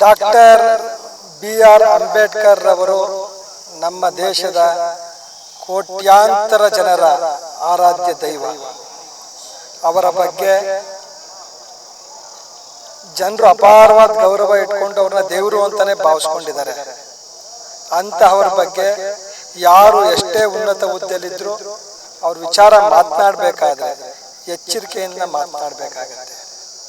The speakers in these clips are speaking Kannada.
ಡಾಕ್ಟರ್ ಬಿ ಆರ್ ಅಂಬೇಡ್ಕರ್ ರವರು ನಮ್ಮ ದೇಶದ ಕೋಟ್ಯಾಂತರ ಜನರ ಆರಾಧ್ಯ ದೈವ. ಅವರ ಬಗ್ಗೆ ಜನರು ಅಪಾರವಾದ ಗೌರವ ಇಟ್ಕೊಂಡು ಅವ್ರನ್ನ ದೇವರು ಅಂತಾನೆ ಭಾವಿಸ್ಕೊಂಡಿದ್ದಾರೆ. ಅಂತಹವರ ಬಗ್ಗೆ ಯಾರು ಎಷ್ಟೇ ಉನ್ನತ ಹುದ್ದೆಯಲ್ಲಿದ್ದರೂ ಅವ್ರ ವಿಚಾರ ಮಾತನಾಡಬೇಕಾದ್ರೆ ಎಚ್ಚರಿಕೆಯಿಂದ ಮಾತನಾಡಬೇಕಾಗತ್ತೆ.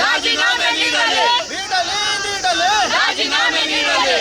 ರಾಜೀನಾಮೆ ನೀಡಲಿ ರಾಜೀನಾಮೆ ನೀಡಲಿ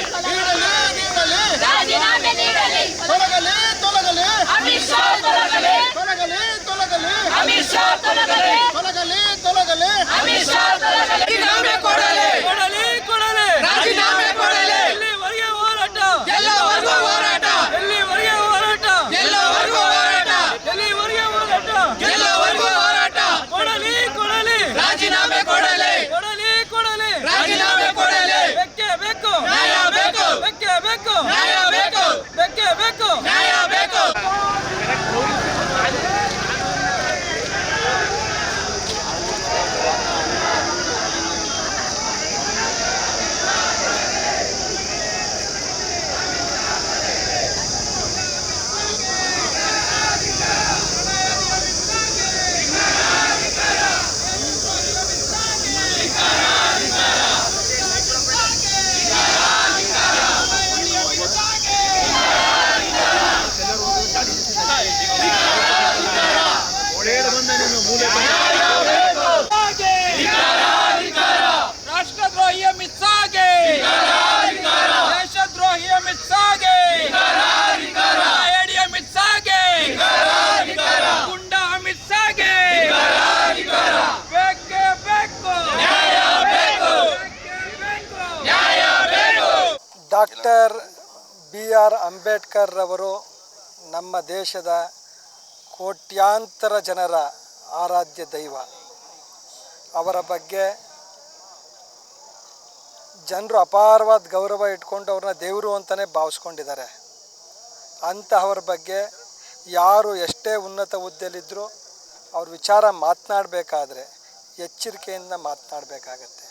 ರಾಜೀನಾಮೆ ನೀಡಲಿ ತೊಲಗಲಿ ತೊಲಗಲಿ ಅಮಿತ್ ಶಾ ತೊಲಗಲಿ ತೊಲಗಲಿ ತೊಲಗಲಿ ಅಮಿತ್ ಶಾ ತೊಲಗಲಿ. ತೊಲಗಲಿ ತೊಲಗಲಿ. ಅಮಿತ್ ಶಾ ತೊಲಗಲಿ. ರಾಜೀನಾಮೆ ಕೊಡಲಿ. ಕೊಡಲಿ ಕೊಡಲಿ. ರಾಜೀನಾಮೆ ಕೊಡಲಿ. ಎಲ್ಲಿವರೆಗೆ ಹೋರಾಟ? ಎಲ್ಲವರೆಗೂ ಹೋರಾಟ. ಎಲ್ಲಿವರೆಗೆ ಹೋರಾಟ? ಎಲ್ಲವರೆಗೂ ಹೋರಾಟ. ಎಲ್ಲಿವರೆಗೆ ಹೋರಾಟ? ಎಲ್ಲವರೆಗೂ ಹೋರಾಟ. ಕೊಡಲಿ ಕೊಡಲಿ. ರಾಜೀನಾಮೆ ಕೊಡಲಿ. ಕೊಡಲಿ ಕೊಡಲಿ. ರಾಜೀನಾಮೆ ಕೊಡಲಿ. ಬೆಕ್ಕೆ ಬೇಕು. ನ್ಯಾಯ ಬೇಕು. ಬೆಕ್ಕೆ ಬೇಕು. ನ್ಯಾಯ ಬೇಕು. ಬೆಕ್ಕೆ ಬೇಕು ಬೇಕು. ರಾಷ್ಟ್ರದ್ರೋಹಿ ಅಮಿತ್ ಶಾಗೆ ದೇಶದ್ರೋಹಿ ಅಮಿತ್ ಶಾಗೆ ಹೇಡಿ ಅಮಿತ್ ಶಾಗೆ ಗುಂಡ ಅಮಿತ್ ಶಾಗೆ ಬೇಕೇ ಬೇಕು. ಬೇಕೇ ಬೇಕು ಡಾಕ್ಟರ್ ಬಿ ಆರ್ ಅಂಬೇಡ್ಕರ್ ರವರು ನಮ್ಮ ದೇಶದ ಕೋಟ್ಯಾಂತರ ಜನರ ಆರಾಧ್ಯ ದೈವ. ಅವರ ಬಗ್ಗೆ ಜನರು ಅಪಾರವಾದ ಗೌರವ ಇಟ್ಕೊಂಡು ಅವ್ರನ್ನ ದೇವರು ಅಂತಲೇ ಭಾವಿಸ್ಕೊಂಡಿದ್ದಾರೆ. ಅಂತಹವ್ರ ಬಗ್ಗೆ ಯಾರು ಎಷ್ಟೇ ಉನ್ನತ ಹುದ್ದೆಯಲ್ಲಿದ್ದರೂ ಅವ್ರ ವಿಚಾರ ಮಾತನಾಡಬೇಕಾದ್ರೆ ಎಚ್ಚರಿಕೆಯಿಂದ ಮಾತನಾಡಬೇಕಾಗತ್ತೆ.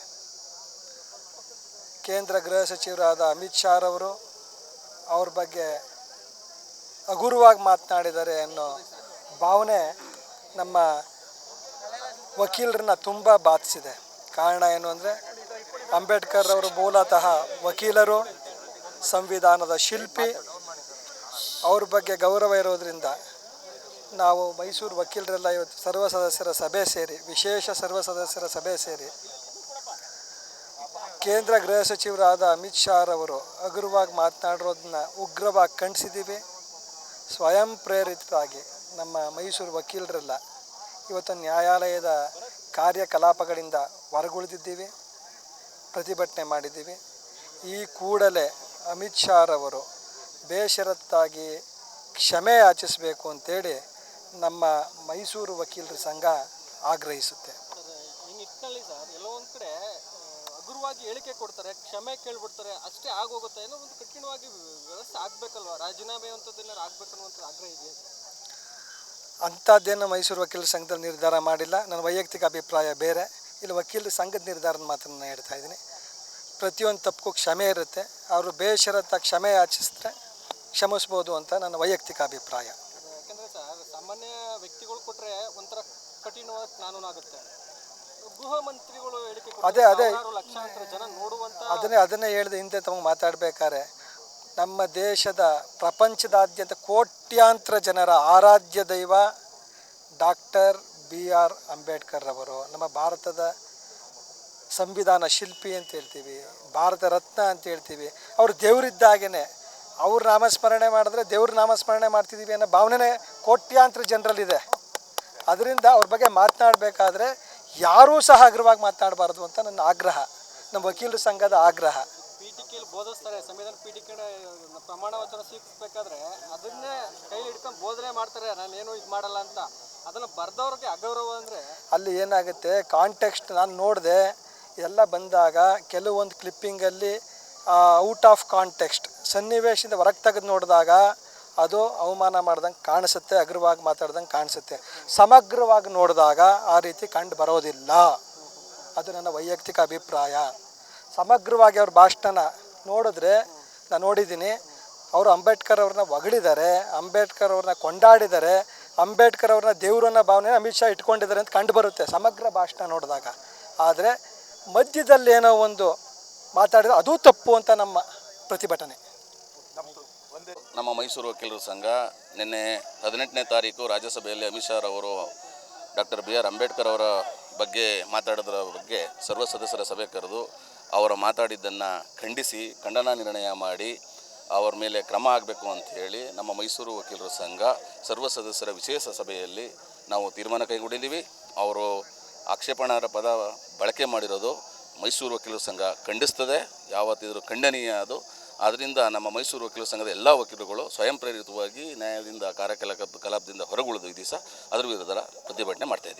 ಕೇಂದ್ರ ಗೃಹ ಸಚಿವರಾದ ಅಮಿತ್ ಶಾ ರವರು ಅವ್ರ ಬಗ್ಗೆ ಹಗುರವಾಗಿ ಮಾತನಾಡಿದ್ದಾರೆ ಅನ್ನೋ ಭಾವನೆ ನಮ್ಮ ವಕೀಲರನ್ನ ತುಂಬ ಬಾಧಿಸಿದೆ. ಕಾರಣ ಏನು ಅಂದರೆ, ಅಂಬೇಡ್ಕರ್ ಅವರು ಮೂಲತಃ ವಕೀಲರು, ಸಂವಿಧಾನದ ಶಿಲ್ಪಿ. ಅವ್ರ ಬಗ್ಗೆ ಗೌರವ ಇರೋದರಿಂದ ನಾವು ಮೈಸೂರು ವಕೀಲರೆಲ್ಲ ಇವತ್ತು ಸರ್ವ ಸದಸ್ಯರ ಸಭೆ ಸೇರಿ, ವಿಶೇಷ ಸರ್ವ ಸದಸ್ಯರ ಸಭೆ ಸೇರಿ, ಕೇಂದ್ರ ಗೃಹ ಸಚಿವರಾದ ಅಮಿತ್ ಶಾ ರವರು ಹಗುರವಾಗಿ ಮಾತನಾಡಿರೋದನ್ನ ಉಗ್ರವಾಗಿ ಖಂಡಿಸಿದ್ದೀವಿ. ಸ್ವಯಂ ಪ್ರೇರಿತರಾಗಿ ನಮ್ಮ ಮೈಸೂರು ವಕೀಲರೆಲ್ಲ ಇವತ್ತು ನ್ಯಾಯಾಲಯದ ಕಾರ್ಯಕಲಾಪಗಳಿಂದ ಹೊರಗುಳಿದಿದ್ದೀವಿ, ಪ್ರತಿಭಟನೆ ಮಾಡಿದ್ದೀವಿ. ಈ ಕೂಡಲೇ ಅಮಿತ್ ಶಾ ರವರು ಬೇಷರತ್ತಾಗಿ ಕ್ಷಮೆ ಯಾಚಿಸಬೇಕು ಅಂತೇಳಿ ನಮ್ಮ ಮೈಸೂರು ವಕೀಲರ ಸಂಘ ಆಗ್ರಹಿಸುತ್ತೆ. ಈ ಸರ್ ಹಗುರವಾಗಿ ಹೇಳಿಕೆ ಕೊಡ್ತಾರೆ, ಕ್ಷಮೆ ಕೇಳ್ಬಿಡ್ತಾರೆ, ಅಷ್ಟೇ ಆಗೋಗುತ್ತೆ ಏನೋ ಒಂದು ಕಠಿಣವಾಗಿ ವ್ಯವಸ್ಥೆ ಆಗಬೇಕಲ್ವ? ರಾಜೀನಾಮೆ ಅಂತದ್ದೇನಾರು ಆಗ್ಬೇಕನ್ನುವಂಥ ಆಗ್ರಹ ಇದೆಯಾ? ಅಂಥದ್ದೇನು ಮೈಸೂರು ವಕೀಲರ ಸಂಘದಲ್ಲಿ ನಿರ್ಧಾರ ಮಾಡಿಲ್ಲ. ನನ್ನ ವೈಯಕ್ತಿಕ ಅಭಿಪ್ರಾಯ ಬೇರೆ. ಇಲ್ಲಿ ವಕೀಲರ ಸಂಘದ ನಿರ್ಧಾರದ ಮಾತನ್ನು ನಾನು ಹೇಳ್ತಾ ಇದ್ದೀನಿ. ಪ್ರತಿಯೊಂದು ತಪ್ಪು ಕ್ಷಮೆ ಇರುತ್ತೆ. ಅವರು ಬೇಷರತ್ತ ಕ್ಷಮೆ ಆಚಿಸಿದ್ರೆ ಕ್ಷಮಿಸ್ಬೋದು ಅಂತ ನನ್ನ ವೈಯಕ್ತಿಕ ಅಭಿಪ್ರಾಯ. ಯಾಕಂದರೆ ಸರ್ ಸಾಮಾನ್ಯ ವ್ಯಕ್ತಿಗಳು ಕೊಟ್ಟರೆ ಒಂಥರ ಕಠಿಣವಾದ ಕಾನೂನು ಆಗುತ್ತೆ. ಗೃಹ ಮಂತ್ರಿಗಳು ಅದೇ, ಅದೇ. ಲಕ್ಷಾಂತರ ಜನ ನೋಡುವಂತ ಅದನ್ನೇ ಅದನ್ನೇ ಹೇಳಿದೆ ಹಿಂದೆ ತಮಗೆ ಮಾತಾಡಬೇಕಾದ್ರೆ. ನಮ್ಮ ದೇಶದ ಪ್ರಪಂಚದಾದ್ಯಂತ ಕೋಟ್ಯಾಂತರ ಜನರ ಆರಾಧ್ಯ ದೈವ ಡಾಕ್ಟರ್ ಬಿ ಆರ್ ಅಂಬೇಡ್ಕರ್ ಅವರು ನಮ್ಮ ಭಾರತದ ಸಂವಿಧಾನ ಶಿಲ್ಪಿ ಅಂತ ಹೇಳ್ತೀವಿ, ಭಾರತ ರತ್ನ ಅಂತ ಹೇಳ್ತೀವಿ. ಅವರು ದೇವರಿದ್ದಾಗೇ ಅವ್ರ ನಾಮಸ್ಮರಣೆ ಮಾಡಿದ್ರೆ ದೇವ್ರ ನಾಮಸ್ಮರಣೆ ಮಾಡ್ತಿದ್ದೀವಿ ಅನ್ನೋ ಭಾವನೆ ಕೋಟ್ಯಾಂತರ ಜನರಲ್ಲಿದೆ. ಅದರಿಂದ ಅವ್ರ ಬಗ್ಗೆ ಮಾತನಾಡಬೇಕಾದ್ರೆ ಯಾರೂ ಸಹ ಅಗ್ರವಾಗಿ ಮಾತನಾಡಬಾರ್ದು ಅಂತ ನನ್ನ ಆಗ್ರಹ. ನಮ್ಮ ವಕೀಲರ ಸಂಘದ ಆಗ್ರಹ. ಬೋಧಿಸ್ತಾರೆ, ಸಂವಿಧಾನ ಪೀಠಿಕೆ ಪ್ರಮಾಣ ವಚನ ಸ್ವೀಕರಿಸಬೇಕಾದ್ರೆ ಅದನ್ನೇ ಕೈ ಹಿಡ್ಕೊಂಡು ಬೋಧನೆ ಮಾಡ್ತಾರೆ ನಾನೇನು ಇದು ಮಾಡಲ್ಲ ಅಂತ. ಅದನ್ನು ಬರೆದವ್ರಿಗೆ ಅಗೌರವ ಅಂದರೆ ಅಲ್ಲಿ ಏನಾಗುತ್ತೆ ಕಾಂಟೆಕ್ಸ್ಟ್ ನಾನು ನೋಡಿದೆ, ಎಲ್ಲ ಬಂದಾಗ ಕೆಲವೊಂದು ಕ್ಲಿಪ್ಪಿಂಗಲ್ಲಿ ಔಟ್ ಆಫ್ ಕಾಂಟೆಕ್ಸ್ಟ್ ಸನ್ನಿವೇಶದಿಂದ ಹೊರಗೆ ತೆಗೆದು ನೋಡಿದಾಗ ಅದು ಅವಮಾನ ಮಾಡ್ದಂಗೆ ಕಾಣಿಸುತ್ತೆ, ಅಗ್ರವಾಗಿ ಮಾತಾಡ್ದಂಗೆ ಕಾಣಿಸುತ್ತೆ. ಸಮಗ್ರವಾಗಿ ನೋಡಿದಾಗ ಆ ರೀತಿ ಕಂಡು ಬರೋದಿಲ್ಲ. ಅದು ನನ್ನ ವೈಯಕ್ತಿಕ ಅಭಿಪ್ರಾಯ. ಸಮಗ್ರವಾಗಿ ಅವ್ರ ಭಾಷಣ ನೋಡಿದ್ರೆ ನಾನು ನೋಡಿದ್ದೀನಿ, ಅವರು ಅಂಬೇಡ್ಕರ್ ಅವ್ರನ್ನ ಒಗಳಿದ್ದಾರೆ ಅಂಬೇಡ್ಕರ್ ಅವ್ರನ್ನ ಕೊಂಡಾಡಿದ್ದಾರೆ, ಅಂಬೇಡ್ಕರ್ ಅವ್ರನ್ನ ದೇವರನ್ನ ಭಾವನೆ ಅಮಿತ್ ಶಾ ಇಟ್ಕೊಂಡಿದ್ದಾರೆ ಅಂತ ಕಂಡು ಬರುತ್ತೆ ಸಮಗ್ರ ಭಾಷಣ ನೋಡಿದಾಗ. ಆದರೆ ಮಧ್ಯದಲ್ಲಿ ಏನೋ ಒಂದು ಮಾತಾಡಿದ್ರೆ ಅದು ತಪ್ಪು ಅಂತ ನಮ್ಮ ಪ್ರತಿಭಟನೆ. ನಮ್ಮ ಮೈಸೂರು ವಕೀಲರ ಸಂಘ ನಿನ್ನೆ ಹದಿನೆಂಟನೇ ತಾರೀಕು ರಾಜ್ಯಸಭೆಯಲ್ಲಿ ಅಮಿತ್ ಶಾ ಅವರು ಡಾಕ್ಟರ್ ಬಿ ಆರ್ ಅಂಬೇಡ್ಕರ್ ಅವರ ಬಗ್ಗೆ ಮಾತಾಡೋದ್ರ ಬಗ್ಗೆ ಸರ್ವ ಸದಸ್ಯರ ಸಭೆ ಕರೆದು ಅವರು ಮಾತಾಡಿದ್ದನ್ನು ಖಂಡಿಸಿ ಖಂಡನ ನಿರ್ಣಯ ಮಾಡಿ ಅವರ ಮೇಲೆ ಕ್ರಮ ಆಗಬೇಕು ಅಂತ ಹೇಳಿ ನಮ್ಮ ಮೈಸೂರು ವಕೀಲರ ಸಂಘ ಸರ್ವ ಸದಸ್ಯರ ವಿಶೇಷ ಸಭೆಯಲ್ಲಿ ನಾವು ತೀರ್ಮಾನ ಕೈಗೊಂಡಿದ್ದೀವಿ. ಅವರು ಆಕ್ಷೇಪಣಾರ ಪದ ಬಳಕೆ ಮಾಡಿರೋದು ಮೈಸೂರು ವಕೀಲರ ಸಂಘ ಖಂಡಿಸ್ತದೆ. ಯಾವತ್ತಿದ್ರೂ ಖಂಡನೀಯ ಅದು. ಆದ್ದರಿಂದ ನಮ್ಮ ಮೈಸೂರು ವಕೀಲರ ಸಂಘದ ಎಲ್ಲ ವಕೀಲರುಗಳು ಸ್ವಯಂ ಪ್ರೇರಿತವಾಗಿ ನ್ಯಾಯದಿಂದ ಕಾರ್ಯಕಲಾಪ ಕಲಾಪದಿಂದ ಹೊರಗುಳಿದು ಈ ದಿವಸ ಅದರ ವಿರುದ್ಧ ಪ್ರತಿಭಟನೆ ಮಾಡ್ತಾ